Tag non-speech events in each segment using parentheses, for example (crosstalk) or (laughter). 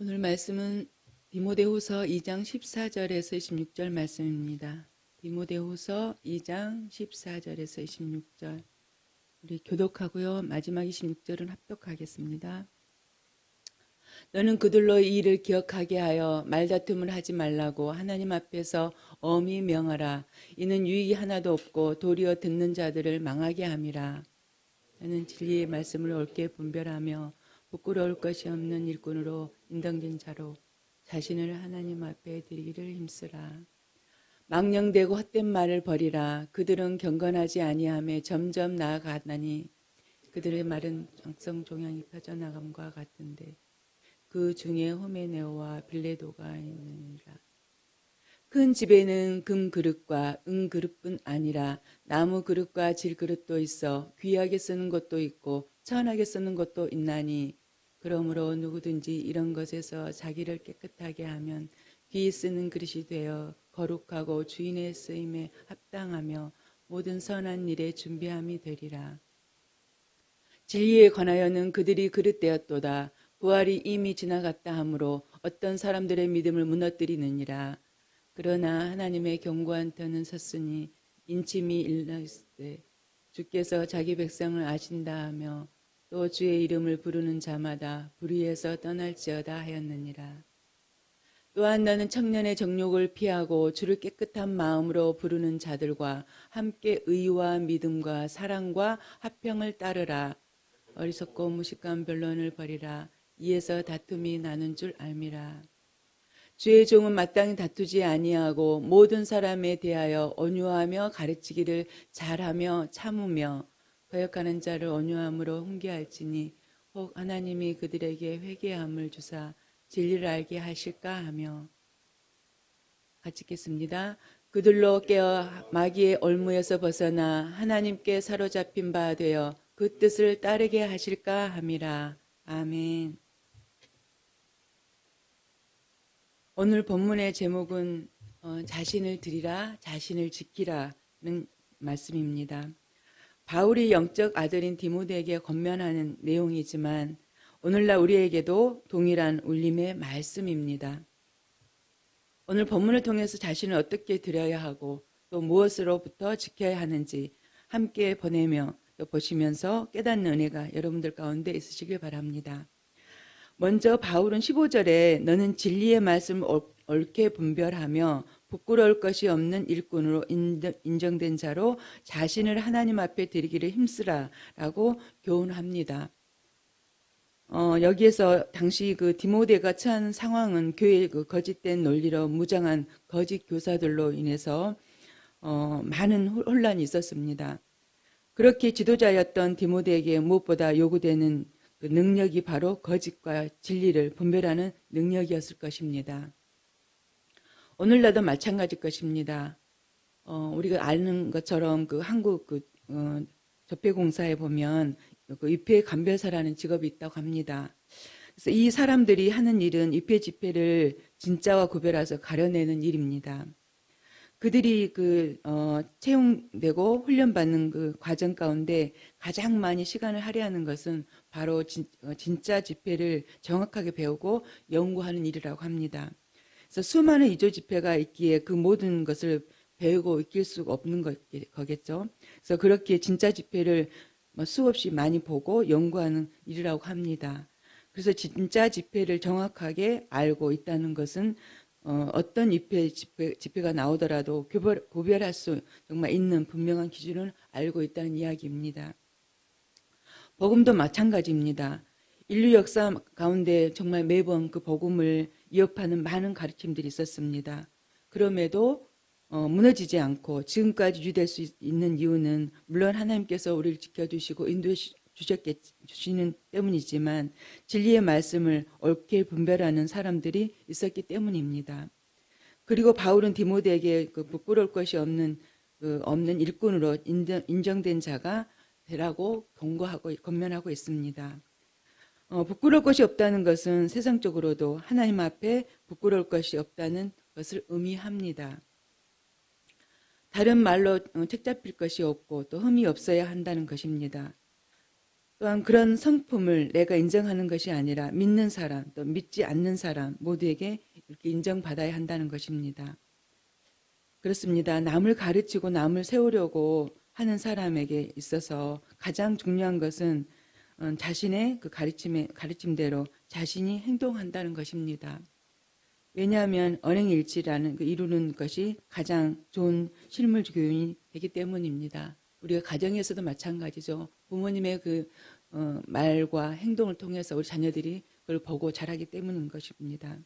오늘 말씀은 디모데후서 2장 14절에서 26절 말씀입니다. 디모데후서 2장 14절에서 26절. 우리 교독하고요. 마지막 26절은 합독하겠습니다. 너는 그들로 이 일을 기억하게 하여 말다툼을 하지 말라고 하나님 앞에서 엄히 명하라. 이는 유익이 하나도 없고 도리어 듣는 자들을 망하게 함이라. 나는 진리의 말씀을 옳게 분별하며 부끄러울 것이 없는 일꾼으로 인정된 자로 자신을 하나님 앞에 드리기를 힘쓰라. 망령되고 헛된 말을 버리라. 그들은 경건하지 아니함에 점점 나아가나니 그들의 말은 정성 종양이 펴져나감과 같은데 그 중에 호메네오와 빌레도가 있느니라. 큰 집에는 금 그릇과 은 그릇뿐 아니라 나무 그릇과 질 그릇도 있어 귀하게 쓰는 것도 있고 천하게 쓰는 것도 있나니 그러므로 누구든지 이런 것에서 자기를 깨끗하게 하면 귀 쓰는 그릇이 되어 거룩하고 주인의 쓰임에 합당하며 모든 선한 일에 준비함이 되리라. 진리에 관하여는 그들이 그릇되었도다. 부활이 이미 지나갔다 하므로 어떤 사람들의 믿음을 무너뜨리느니라. 그러나 하나님의 경고한 터는 섰으니 인침이 일렀을 때 주께서 자기 백성을 아신다 하며 또 주의 이름을 부르는 자마다 불의에서 떠날지어다 하였느니라. 또한 너는 청년의 정욕을 피하고 주를 깨끗한 마음으로 부르는 자들과 함께 의와 믿음과 사랑과 화평을 따르라. 어리석고 무식한 변론을 버리라. 이에서 다툼이 나는 줄 알미라. 주의 종은 마땅히 다투지 아니하고 모든 사람에 대하여 온유하며 가르치기를 잘하며 참으며 거역하는 자를 온유함으로 훈계할지니 혹 하나님이 그들에게 회개함을 주사 진리를 알게 하실까 하며 같이 읽겠습니다. 그들로 깨어 마귀의 올무에서 벗어나 하나님께 사로잡힌 바 되어 그 뜻을 따르게 하실까 함이라. 아멘. 오늘 본문의 제목은 어, 자신을 드리라, 자신을 지키라는 말씀입니다. 바울이 영적 아들인 디모데에게 권면하는 내용이지만 오늘날 우리에게도 동일한 울림의 말씀입니다. 오늘 본문을 통해서 자신을 어떻게 드려야 하고 또 무엇으로부터 지켜야 하는지 함께 보내며 또 보시면서 깨닫는 은혜가 여러분들 가운데 있으시길 바랍니다. 먼저 바울은 15절에 너는 진리의 말씀을 옳게 분별하며 부끄러울 것이 없는 일꾼으로 인정된 자로 자신을 하나님 앞에 드리기를 힘쓰라 라고 교훈합니다. 어, 여기에서 당시 그 디모데가 처한 상황은 교회의 그 거짓된 논리로 무장한 거짓 교사들로 인해서 어, 많은 혼란이 있었습니다. 그렇게 지도자였던 디모데에게 무엇보다 요구되는 그 능력이 바로 거짓과 진리를 분별하는 능력이었을 것입니다. 오늘날도 마찬가지일 것입니다. 어, 우리가 아는 것처럼 그 한국 그 어, 접폐공사에 보면 그 입회 감별사라는 직업이 있다고 합니다. 그래서 이 사람들이 하는 일은 입회 집회를 진짜와 구별해서 가려내는 일입니다. 그들이 그 어, 채용되고 훈련받는 그 과정 가운데 가장 많이 시간을 할애하는 것은 바로 진, 어, 진짜 집회를 정확하게 배우고 연구하는 일이라고 합니다. 그래서 수많은 이조 집회가 있기에 그 모든 것을 배우고 익힐 수가 없는 거겠죠. 그래서 그렇게 진짜 집회를 뭐 수없이 많이 보고 연구하는 일이라고 합니다. 그래서 진짜 집회를 정확하게 알고 있다는 것은 어, 떤 입회 집회, 집회가 나오더라도 구별, 구별할 수 정말 있는 분명한 기준을 알고 있다는 이야기입니다. 복음도 마찬가지입니다. 인류 역사 가운데 정말 매번 그 복음을 위협하는 많은 가르침들이 있었습니다. 그럼에도 어, 무너지지 않고 지금까지 유지될 수 있는 이유는 물론 하나님께서 우리를 지켜주시고 인도해 주셨겠, 주시는 때문이지만 진리의 말씀을 옳게 분별하는 사람들이 있었기 때문입니다. 그리고 바울은 디모데에게 그 부끄러울 것이 없는 그 없는 일꾼으로 인정, 인정된 자가 되라고 경고하고 권면하고 있습니다. 어, 부끄러울 것이 없다는 것은 세상적으로도 하나님 앞에 부끄러울 것이 없다는 것을 의미합니다. 다른 말로 어, 책 잡힐 것이 없고 또 흠이 없어야 한다는 것입니다. 또한 그런 성품을 내가 인정하는 것이 아니라 믿는 사람 또 믿지 않는 사람 모두에게 이렇게 인정받아야 한다는 것입니다. 그렇습니다. 남을 가르치고 남을 세우려고 하는 사람에게 있어서 가장 중요한 것은 어, 자신의 그 가르침의 가르침대로 자신이 행동한다는 것입니다. 왜냐하면 언행일치라는 그 이루는 것이 가장 좋은 실물 교육이 되기 때문입니다. 우리가 가정에서도 마찬가지죠. 부모님의 그 어, 말과 행동을 통해서 우리 자녀들이 그걸 보고 자라기 때문인 것입니다.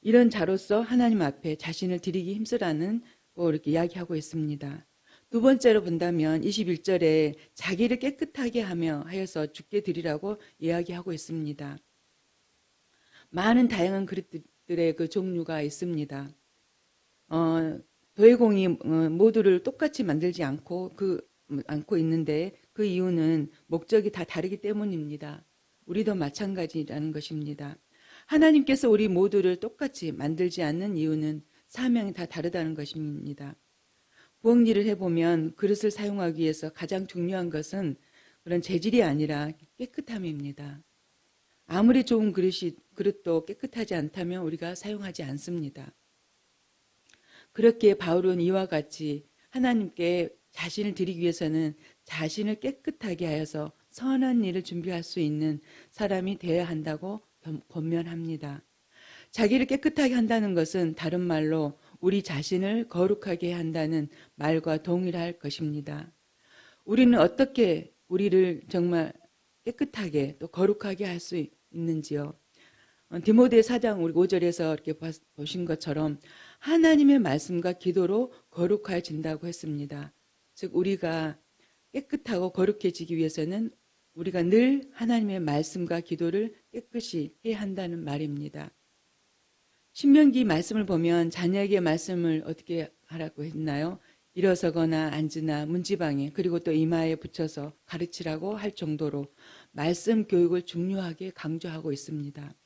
이런 자로서 하나님 앞에 자신을 드리기 힘쓰라는 거 이렇게 이야기하고 있습니다. 두 번째로 본다면 21절에 자기를 깨끗하게 하며 하여서 죽게 드리라고 이야기하고 있습니다. 많은 다양한 그릇들의 그 종류가 있습니다. 어, 도해공이 어, 모두를 똑같이 만들지 않고 그 않고 있는데 그 이유는 목적이 다 다르기 때문입니다. 우리도 마찬가지라는 것입니다. 하나님께서 우리 모두를 똑같이 만들지 않는 이유는 사명이 다 다르다는 것입니다. 부엌 일을 해보면 그릇을 사용하기 위해서 가장 중요한 것은 그런 재질이 아니라 깨끗함입니다. 아무리 좋은 그릇이, 그릇도 깨끗하지 않다면 우리가 사용하지 않습니다. 그렇게 바울은 이와 같이 하나님께 자신을 드리기 위해서는 자신을 깨끗하게 하여서 선한 일을 준비할 수 있는 사람이 되어야 한다고 권면합니다. 자기를 깨끗하게 한다는 것은 다른 말로 우리 자신을 거룩하게 한다는 말과 동일할 것입니다. 우리는 어떻게 우리를 정말 깨끗하게 또 거룩하게 할 수 있는지요. 어, 디모데 사장 우리 5절에서 이렇게 보신 것처럼 하나님의 말씀과 기도로 거룩해진다고 했습니다. 즉 우리가 깨끗하고 거룩해지기 위해서는 우리가 늘 하나님의 말씀과 기도를 깨끗이 해야 한다는 말입니다. 신명기 말씀을 보면 자녀에게 말씀을 어떻게 하라고 했나요? 일어서거나 앉으나 문지방에 그리고 또 이마에 붙여서 가르치라고 할 정도로 말씀 교육을 중요하게 강조하고 있습니다.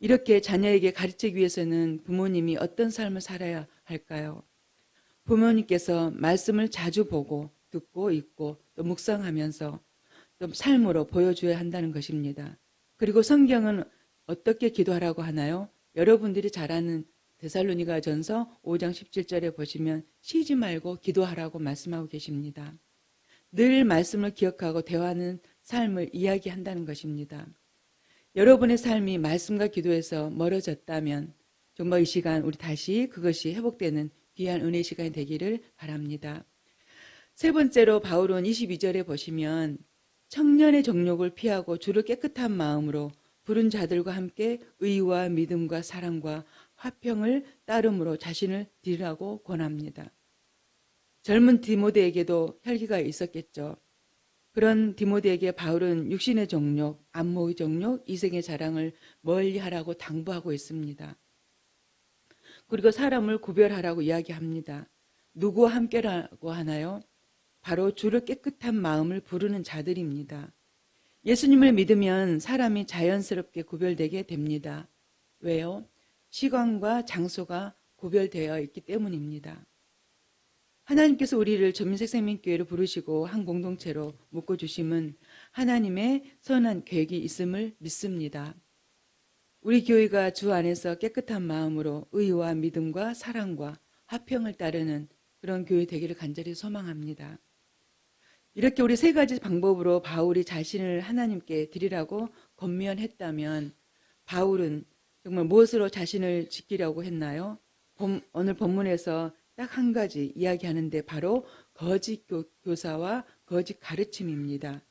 이렇게 자녀에게 가르치기 위해서는 부모님이 어떤 삶을 살아야 할까요? 부모님께서 말씀을 자주 보고 듣고 읽고 또 묵상하면서 또 삶으로 보여줘야 한다는 것입니다. 그리고 성경은 어떻게 기도하라고 하나요? 여러분들이 잘 아는 데살로니가 전서 5장 17절에 보시면 쉬지 말고 기도하라고 말씀하고 계십니다. 늘 말씀을 기억하고 대화하는 삶을 이야기한다는 것입니다. 여러분의 삶이 말씀과 기도에서 멀어졌다면 정말 이 시간 우리 다시 그것이 회복되는 귀한 은혜 시간이 되기를 바랍니다. 세 번째로 바울은 22절에 보시면 청년의 정욕을 피하고 주를 깨끗한 마음으로 부른 자들과 함께 의와 믿음과 사랑과 화평을 따름으로 자신을 드리라고 권합니다. 젊은 디모데에게도 혈기가 있었겠죠. 그런 디모데에게 바울은 육신의 정욕, 안목의 정욕, 이생의 자랑을 멀리 하라고 당부하고 있습니다. 그리고 사람을 구별하라고 이야기합니다. 누구와 함께라고 하나요? 바로 주를 깨끗한 마음을 부르는 자들입니다. 예수님을 믿으면 사람이 자연스럽게 구별되게 됩니다. 왜요? 시간과 장소가 구별되어 있기 때문입니다. 하나님께서 우리를 전민색 생명교회로 부르시고 한 공동체로 묶어 주심은 하나님의 선한 계획이 있음을 믿습니다. 우리 교회가 주 안에서 깨끗한 마음으로 의와 믿음과 사랑과 화평을 따르는 그런 교회 되기를 간절히 소망합니다. 이렇게 우리 세 가지 방법으로 바울이 자신을 하나님께 드리라고 권면했다면 바울은 정말 무엇으로 자신을 지키려고 했나요? 오늘 본문에서 딱 한 가지 이야기하는데 바로 거짓 교사와 거짓 가르침입니다.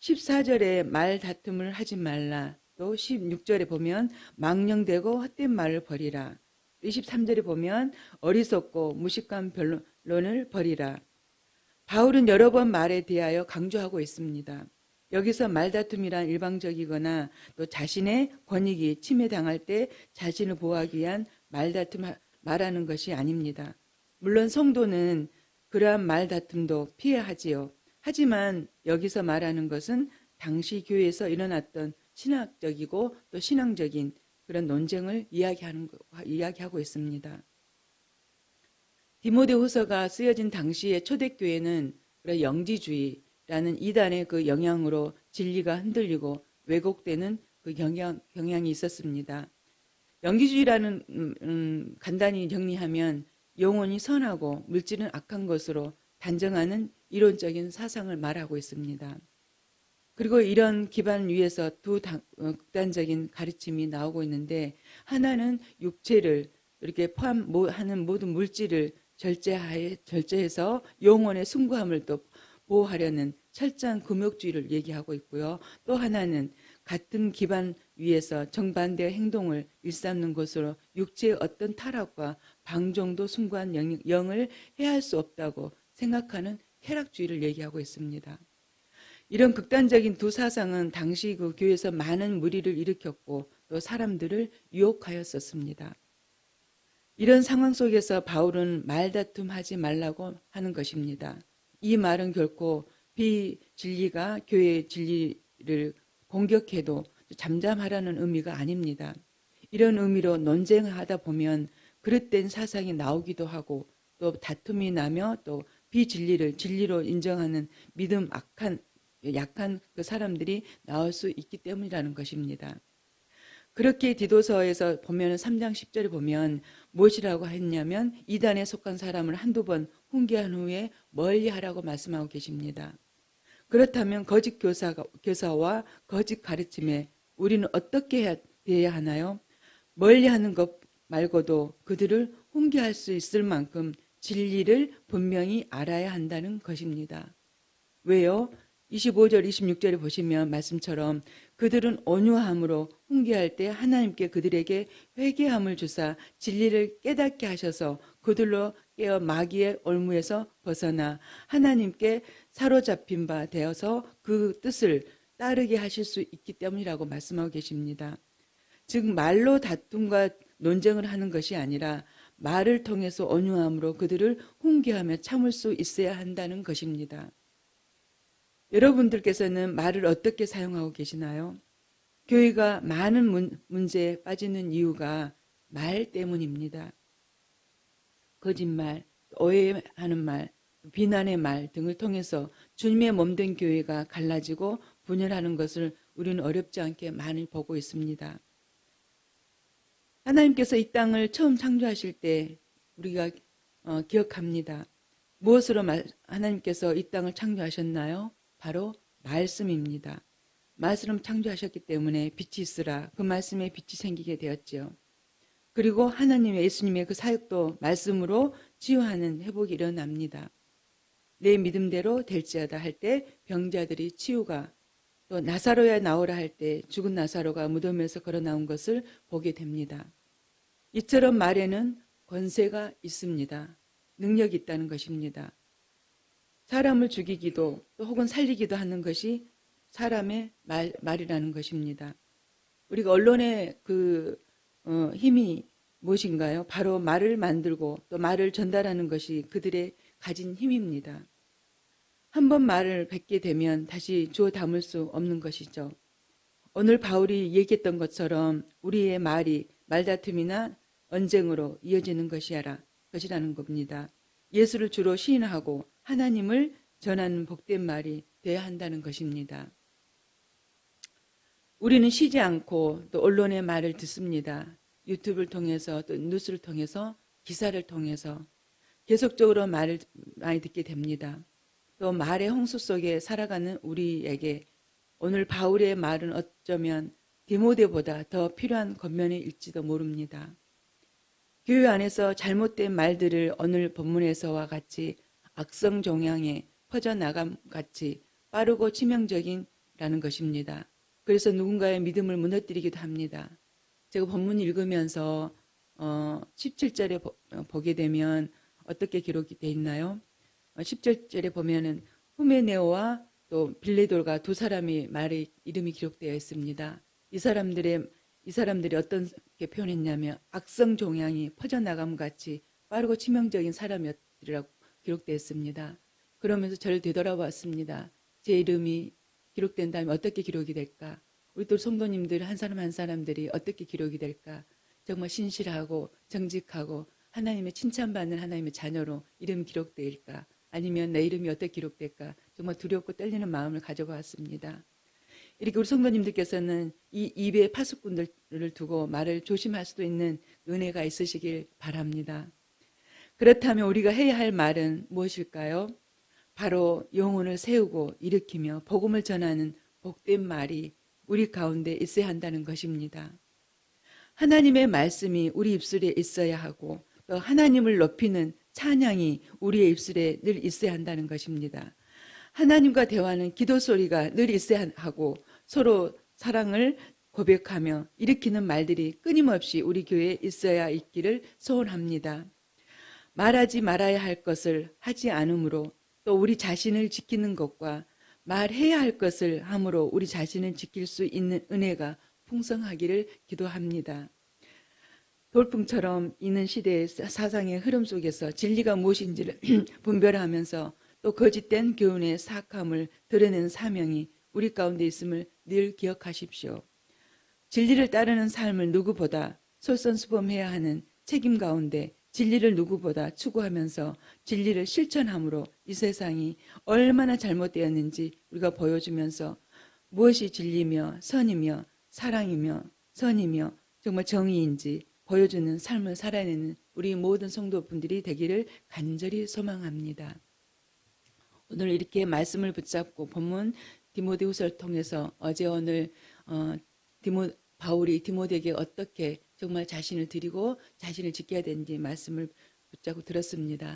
14절에 말 다툼을 하지 말라. 또 16절에 보면 망령되고 헛된 말을 버리라. 23절에 보면 어리석고 무식한 변론을 버리라. 바울은 여러 번 말에 대하여 강조하고 있습니다. 여기서 말다툼이란 일방적이거나 또 자신의 권익이 침해당할 때 자신을 보호하기 위한 말다툼 말하는 것이 아닙니다. 물론 성도는 그러한 말다툼도 피해 하지요. 하지만 여기서 말하는 것은 당시 교회에서 일어났던 신학적이고 또 신앙적인 그런 논쟁을 이야기하는 이야기하고 있습니다. 디모데 후서가 쓰여진 당시의 초대교회는 영지주의 영기주의라는 이단의 그 영향으로 진리가 흔들리고 왜곡되는 그 경향, 경향이 있었습니다. 영기주의라는 음, 음, 간단히 정리하면 영혼이 선하고 물질은 악한 것으로 단정하는 이론적인 사상을 말하고 있습니다. 그리고 이런 기반 위에서 두 당, 어, 극단적인 가르침이 나오고 있는데 하나는 육체를 이렇게 포함하는 모든 물질을 절제하에, 절제해서 영혼의 숭고함을 또 보호하려는 철저한 금욕주의를 얘기하고 있고요. 또 하나는 같은 기반 위에서 정반대의 행동을 일삼는 것으로 육체의 어떤 타락과 방종도 숭고한 영, 영을 해할 수 없다고 생각하는 쾌락주의를 얘기하고 있습니다. 이런 극단적인 두 사상은 당시 그 교회에서 많은 무리를 일으켰고 또 사람들을 유혹하였었습니다. 이런 상황 속에서 바울은 말다툼하지 말라고 하는 것입니다. 이 말은 결코 비진리가 교회의 진리를 공격해도 잠잠하라는 의미가 아닙니다. 이런 의미로 논쟁하다 보면 그릇된 사상이 나오기도 하고 또 다툼이 나며 또 비진리를 진리로 인정하는 믿음 악한 약한 그 사람들이 나올 수 있기 때문이라는 것입니다. 그렇게 디도서에서 보면 3장 10절에 보면 무엇이라고 했냐면 이단에 속한 사람을 한두 번 훈계한 후에 멀리하라고 말씀하고 계십니다. 그렇다면 거짓 교사가, 교사와 거짓 가르침에 우리는 어떻게 해야, 해야 하나요? 멀리하는 것 말고도 그들을 훈계할 수 있을 만큼 진리를 분명히 알아야 한다는 것입니다. 왜요? 25절, 26절에 보시면 말씀처럼 그들은 온유함으로 훈계할 때 하나님께 그들에게 회개함을 주사 진리를 깨닫게 하셔서 그들로 깨어 마귀의 올무에서 벗어나 하나님께 사로잡힌 바 되어서 그 뜻을 따르게 하실 수 있기 때문이라고 말씀하고 계십니다. 즉 말로 다툼과 논쟁을 하는 것이 아니라 말을 통해서 온유함으로 그들을 훈계하며 참을 수 있어야 한다는 것입니다. 여러분들께서는 말을 어떻게 사용하고 계시나요? 교회가 많은 문, 문제에 빠지는 이유가 말 때문입니다. 거짓말, 오해하는 말, 비난의 말 등을 통해서 주님의 몸된 교회가 갈라지고 분열하는 것을 우리는 어렵지 않게 많이 보고 있습니다. 하나님께서 이 땅을 처음 창조하실 때 우리가 어, 기억합니다. 무엇으로 하나님께서 이 땅을 창조하셨나요? 바로 말씀입니다. 말씀을 창조하셨기 때문에 빛이 있으라 그 말씀에 빛이 생기게 되었지요. 그리고 하나님의 예수님의 그 사역도 말씀으로 치유하는 회복이 일어납니다. 내 믿음대로 될지어다 할 때 병자들이 치유가 또 나사로야 나오라 할 때 죽은 나사로가 무덤에서 걸어 나온 것을 보게 됩니다. 이처럼 말에는 권세가 있습니다. 능력이 있다는 것입니다. 사람을 죽이기도 또 혹은 살리기도 하는 것이 사람의 말, 말이라는 것입니다. 우리가 언론의 그 어, 힘이 무엇인가요? 바로 말을 만들고 또 말을 전달하는 것이 그들의 가진 힘입니다. 한 번 말을 뱉게 되면 다시 주워 담을 수 없는 것이죠. 오늘 바울이 얘기했던 것처럼 우리의 말이 말다툼이나 언쟁으로 이어지는 것이라 것이라는 겁니다. 예수를 주로 시인하고 하나님을 전하는 복된 말이 되어야 한다는 것입니다. 우리는 쉬지 않고 또 언론의 말을 듣습니다. 유튜브를 통해서 또 뉴스를 통해서 기사를 통해서 계속적으로 말을 많이 듣게 됩니다. 또 말의 홍수 속에 살아가는 우리에게 오늘 바울의 말은 어쩌면 디모데보다 더 필요한 겉면일지도 모릅니다. 교회 안에서 잘못된 말들을 오늘 본문에서와 같이 악성 종양에 퍼져나감 같이 빠르고 치명적인라는 것입니다. 그래서 누군가의 믿음을 무너뜨리기도 합니다. 제가 본문 읽으면서 어, 17절에 보, 어, 보게 되면 어떻게 기록이 되어 있나요? 어, 17절에 보면은 후메네오와 또 빌레돌과 두 사람이 말의 이름이 기록되어 있습니다. 이 사람들의 이 사람들이 어떻게 표현했냐면 악성 종양이 퍼져나감 같이 빠르고 치명적인 사람이었리라고 기록되어 있습니다. 그러면서 저를 되돌아봤습니다. 제 이름이 기록된다면 어떻게 기록이 될까? 우리 또 성도님들 한 사람 한 사람들이 어떻게 기록이 될까? 정말 신실하고 정직하고 하나님의 칭찬받는 하나님의 자녀로 이름 기록될까? 아니면 내 이름이 어떻게 기록될까? 정말 두렵고 떨리는 마음을 가져고 왔습니다. 이렇게 우리 성도님들께서는 이 입에 파수꾼들을 두고 말을 조심할 수도 있는 은혜가 있으시길 바랍니다. 그렇다면 우리가 해야 할 말은 무엇일까요? 바로 영혼을 세우고 일으키며 복음을 전하는 복된 말이 우리 가운데 있어야 한다는 것입니다. 하나님의 말씀이 우리 입술에 있어야 하고 또 하나님을 높이는 찬양이 우리의 입술에 늘 있어야 한다는 것입니다. 하나님과 대화하는 기도 소리가 늘 있어야 하고 서로 사랑을 고백하며 일으키는 말들이 끊임없이 우리 교회에 있어야 있기를 소원합니다. 말하지 말아야 할 것을 하지 않으므로 또 우리 자신을 지키는 것과 말해야 할 것을 함으로 우리 자신을 지킬 수 있는 은혜가 풍성하기를 기도합니다. 돌풍처럼 있는 시대의 사상의 흐름 속에서 진리가 무엇인지를 (clears throat) 분별하면서 또 거짓된 교훈의 사악함을 드러내는 사명이 우리 가운데 있음을 늘 기억하십시오. 진리를 따르는 삶을 누구보다 솔선수범해야 하는 책임 가운데 진리를 누구보다 추구하면서 진리를 실천함으로 이 세상이 얼마나 잘못되었는지 우리가 보여주면서 무엇이 진리며 선이며 사랑이며 선이며 정말 정의인지 보여주는 삶을 살아내는 우리 모든 성도분들이 되기를 간절히 소망합니다. 오늘 이렇게 말씀을 붙잡고 본문 디모데후서를 통해서 어제 오늘 어, 디모 바울이 디모데에게 어떻게 정말 자신을 드리고 자신을 지켜야 되는지 말씀을 붙잡고 들었습니다.